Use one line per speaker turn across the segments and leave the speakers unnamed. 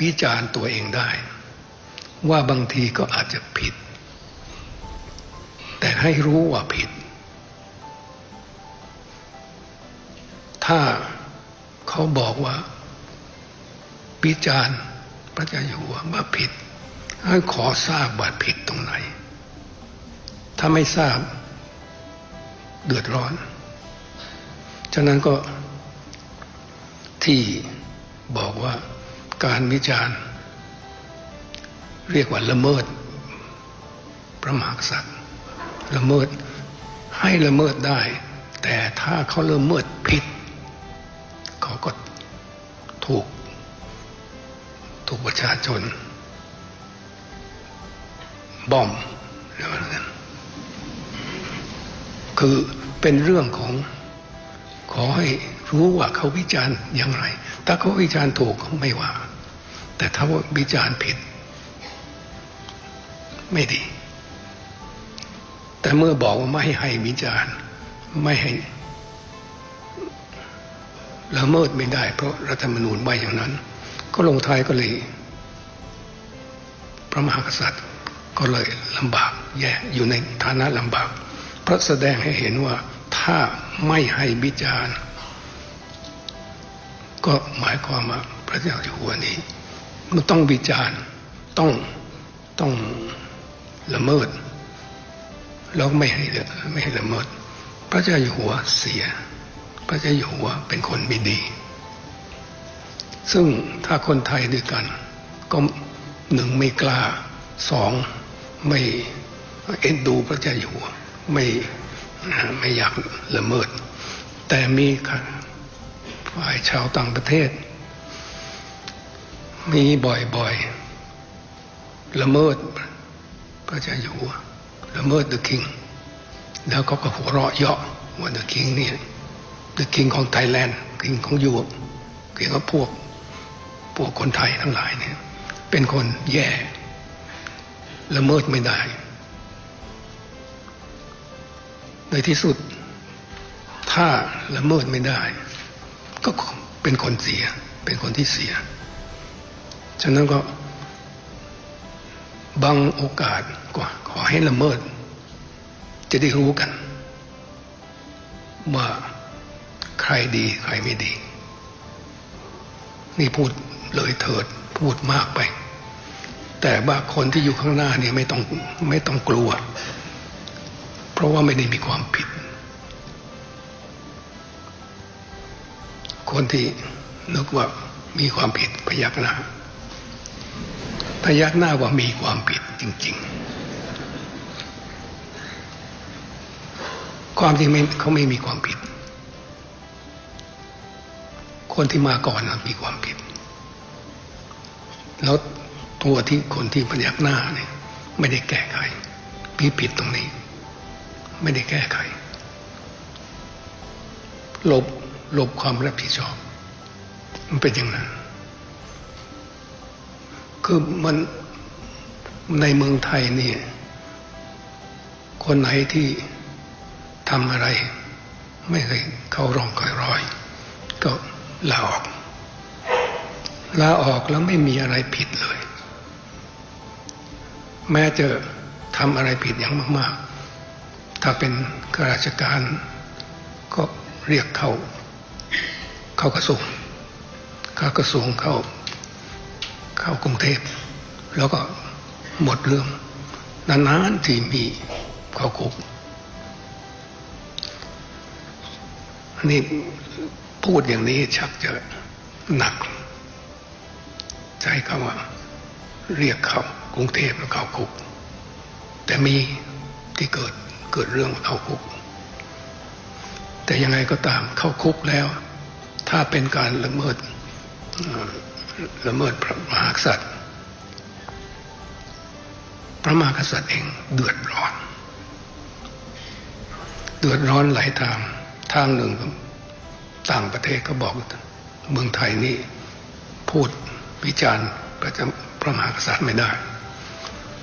วิจารณ์ตัวเองได้ ว่าบางทีก็อาจจะผิด แต่ให้รู้ว่าผิด ถ้าเขาบอกว่าวิจารณ์พระเจ้าอยู่หัวว่าผิด ให้ขอทราบว่าผิดตรงไหน ถ้าไม่ทราบเดือดร้อน ฉะนั้นก็ที่บอกว่า การวิจารณ์ เรียกว่าละเมิด พระมหากษัตริย์ละเมิดให้ละเมิดได้ แต่ถ้าเขาละเมิดผิด เขาก็ถูก ถูกประชาชนบอมแล้วนั้นคือเป็นเรื่องของขอให้รู้ว่าเขาวิจารณ์อย่างไร ถ้าเขาวิจารณ์ถูกเขาไม่ว่า แต่ถ้าว่าวิจารณ์ผิด ไม่ดี แต่เมื่อบอกว่าไม่ให้วิจารณ์ ไม่ให้ละเมิดไม่ได้ เพราะรัฐธรรมนูญไว้อย่างนั้น ก็ลงท้ายก็เลย พระมหากษัตริย์ก็เลยลำบากแย่อยู่ในฐานะลำบากเพราะแสดงให้เห็นว่าถ้าไม่ให้วิจารณ์ ก็หมายความว่าพระเจ้าอยู่หัวนี้ มันต้องวิจารณ์ต้องต้องละเมิด แล้วไม่ให้ไม่ให้ละเมิด พระเจ้าอยู่หัวเสีย พระเจ้าอยู่หัวเป็นคนไม่ดี ซึ่งถ้าคนไทยด้วยกัน ก็หนึ่งไม่กล้าสองไม่เอ็นดูพระเจ้าอยู่หัวไม่ไม่อยากละเมิด แต่มีฝ่ายชาวต่างประเทศ มีบ่อยๆ ละเมิดพระเจ้าอยู่หัวละเมิด the king แล้วเขาก็หัวเราะเยาะว่า the king นี่ the king ของไทยแลนด์ king ของยุโรปเกี่ยวกับพวกพวกคนไทยทั้งหลายเนี่ยเป็นคนแย่ละเมิดไม่ได้ ในที่สุด ถ้าละเมิดไม่ได้ ก็เป็นคนเสีย เป็นคนที่เสีย ฉะนั้นก็บางโอกาสก็ขอให้ละเมิด จะได้รู้กัน ว่าใครดีใครไม่ดี นี่พูดเลยเถิดพูดมากไป แต่ว่าคนที่อยู่ข้างหน้านี่ไม่ต้องไม่ต้องกลัว เพราะว่าไม่ได้มีความผิด คนที่นึกว่ามีความผิดพยักหน้า ยักหน้าว่ามีความผิดจริง ๆ ความจริงเขาไม่มีความผิด คนที่มาก่อนนมีความผิด แล้วตัวที่คนที่พยักหน้าเนี่ยไม่ได้แก้ไขพิผิดตรงนี้ ไม่ได้แก้ไขลบลบความรับผิดชอบ มันเป็นอย่างนั้น คือมันในเมืองไทยนี่คนไหนที่ทำอะไร ไม่เคยเข้าร่องคยรอย ก็ลาออกลาออกแล้วไม่มีอะไรผิดเลย แม้จะทำอะไรผิดอย่างมาก ๆ ถ้าเป็นข้าราชการ ก็เรียกเขา เข้ากระทรวงเข้ากระทรวงเข้า เข้ากรุงเทพ แล้วก็หมดเรื่องนานๆที่มีเข้าคุกนี่พูดอย่างนี้ชักจะหนักใจคำว่า เรียกเขากรุงเทพแล้วเข้าคุก แต่มีที่เกิดเกิดเรื่องเข้าคุก แต่ยังไงก็ตามเข้าคุกแล้ว ถ้าเป็นการละเมิด ละเมิดพระมหากษัตริย์ พระมหากษัตริย์เองเดือดร้อน เดือดร้อนหลายทางทางหนึ่งต่างประเทศก็บอกเมืองไทยนี่พูดวิจารณ์พระพระมหากษัตริย์ไม่ได้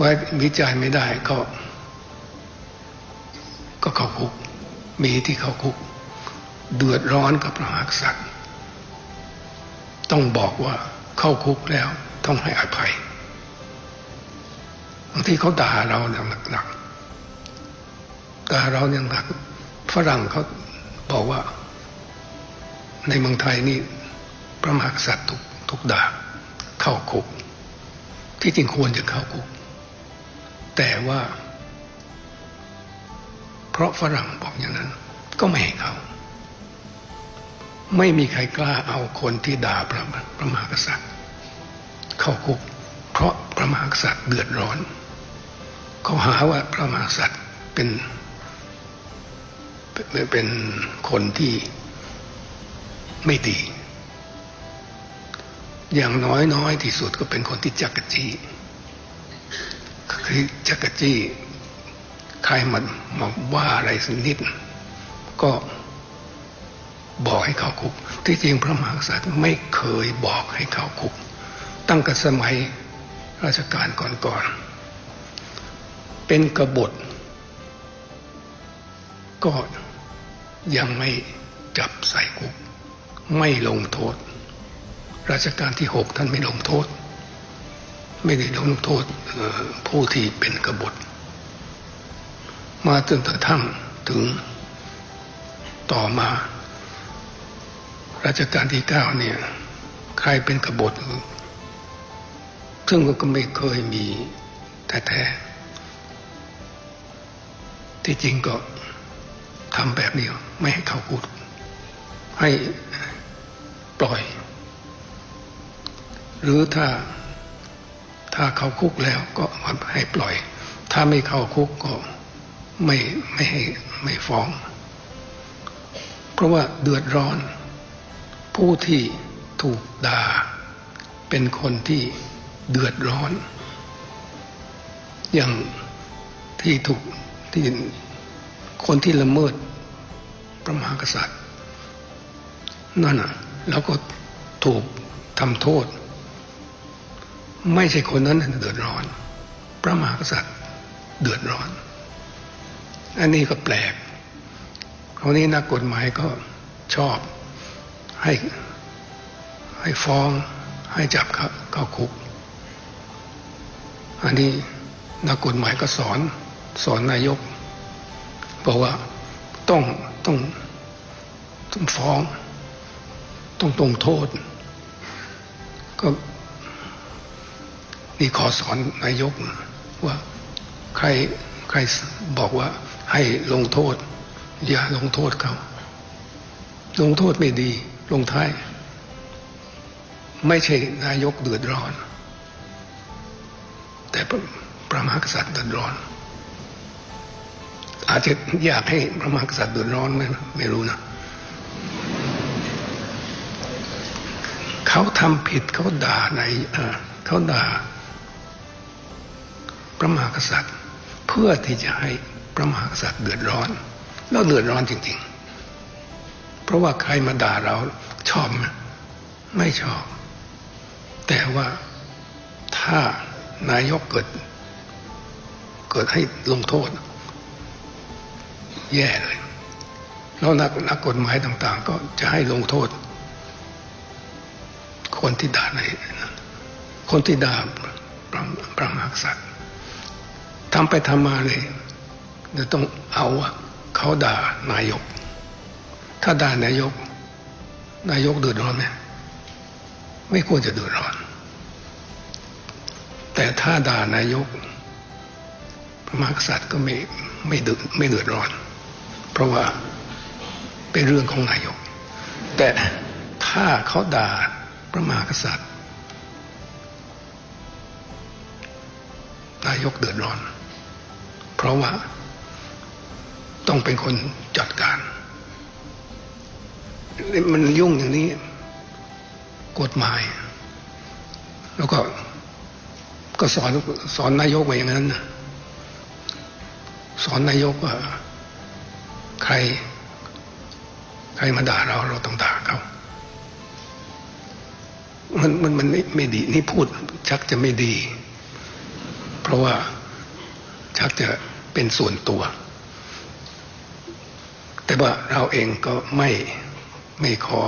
ว่าวิจารณ์ไม่ได้ก็ ก็เข้าคุก มีที่เข้าคุก เดือดร้อนกับพระมหากษัตริย์ ต้องบอกว่า เข้าคุกแล้ว ต้องให้อภัยบางทีเขาด่าเราอย่างหนักๆด่าเราอย่างหนักฝรั่งเขาบอกว่า ในเมืองไทยนี่พระมหากษัตริย์ถูกถูกด่าเข้าคุก ที่จริงควรจะเข้าคุก แต่ว่า เพราะฝรั่งบอกอย่างนั้น ก็ไม่ให้เขา ไม่มีใครกล้าเอาคนที่ด่าพระพระมหากษัตริย์ เข้าคุก เพราะพระมหากษัตริย์เดือดร้อน เขาหาว่าพระมหากษัตริย์เป็นเป็นเป็นคนที่ไม่ดี อย่างน้อยน้อยที่สุดก็เป็นคนที่จักรจี้คือจักรจี้ใครมันมาว่าอะไรสักนิด ก็ บอกให้เข้าคุก ที่จริงพระมหากษัตริย์ไม่เคยบอกให้เข้าคุก ตั้งแต่สมัยราชการก่อนๆเป็นกบฏก็ยังไม่จับใส่คุก ไม่ลงโทษราชการที่หกท่านไม่ลงโทษ ไม่ได้ลงโทษผู้ที่เป็นกบฏ มาจนกระทั่งถึงต่อมา ราชการที่เก้าเนี่ย ใครเป็นกบฏซึ่งก็ไม่เคยมีแท้ๆที่จริงก็ทำแบบนี้ไม่ให้เขาพูด ให้ปล่อย หรือถ้าถ้าเขาคุกแล้วก็ให้ปล่อย ถ้าไม่เข้าคุกก็ไม่ไม่ให้ไม่ฟ้อง เพราะว่าเดือดร้อน ผู้ที่ถูกด่า เป็นคนที่เดือดร้อน อย่างที่ถูกที่คนที่ละเมิดพระมหากษัตริย์ นั่นอะ แล้วก็ถูกทำโทษ ไม่ใช่คนนั้นเดือดร้อน พระมหากษัตริย์เดือดร้อน อันนี้ก็แปลกคราวนี้นักกฎหมายก็ชอบ ให้ให้ฟ้องให้จับเข้าคุก อันนี้นักกฎหมายก็สอนสอนนายก บอกว่าต้องต้องต้องฟ้อง ต้องตรงโทษ ก็นี่ขอสอนนายกว่าใครใครบอกว่าให้ลงโทษ อย่าลงโทษเขา ลงโทษไม่ดี ลงท้าย ไม่ใช่นายกเดือดร้อน แต่พระมหากษัตริย์เดือดร้อน อาจจะอยากให้พระมหากษัตริย์เดือดร้อนไหมไม่รู้นะเขาทำผิดเขาด่าในเขาด่าพระมหากษัตริย์ เพื่อที่จะให้พระมหากษัตริย์เดือดร้อน แล้วเดือดร้อนจริง ๆ เพราะว่าใครมาด่าเราชอบไหมไม่ชอบ แต่ว่าถ้านายกเกิด เกิดให้ลงโทษ แย่เลย แล้วนักนักกฎหมายต่าง ๆ ก็จะให้ลงโทษ คนที่ด่าในคนที่ด่าพระพระมากษัตริย์ทำไปทำมาเลยจะต้องเอาเขาด่านายก ถ้าด่านายก นายกเดือดร้อนไหมไม่ควรจะเดือดร้อน แต่ถ้าด่านายก พระมหากษัตริย์ก็ไม่ไม่เดือดไม่เดือดร้อน เพราะว่าเป็นเรื่องของนายก แต่ถ้าเขาด่าพระมหากษัตริย์ นายกเดือดร้อน เพราะว่าต้องเป็นคนจัดการ มันยุ่งอย่างนี้ กฎหมาย แล้วก็ก็สอนสอนนายกไว้อย่างนั้นนะสอนนายกว่า ใคร ใครมาด่าเราเราต้องด่าเขามันมันมันไม่ดี นี่พูดชักจะไม่ดี เพราะว่าชักจะเป็นส่วนตัว แต่ว่าเราเองก็ไม่ ไม่ขอ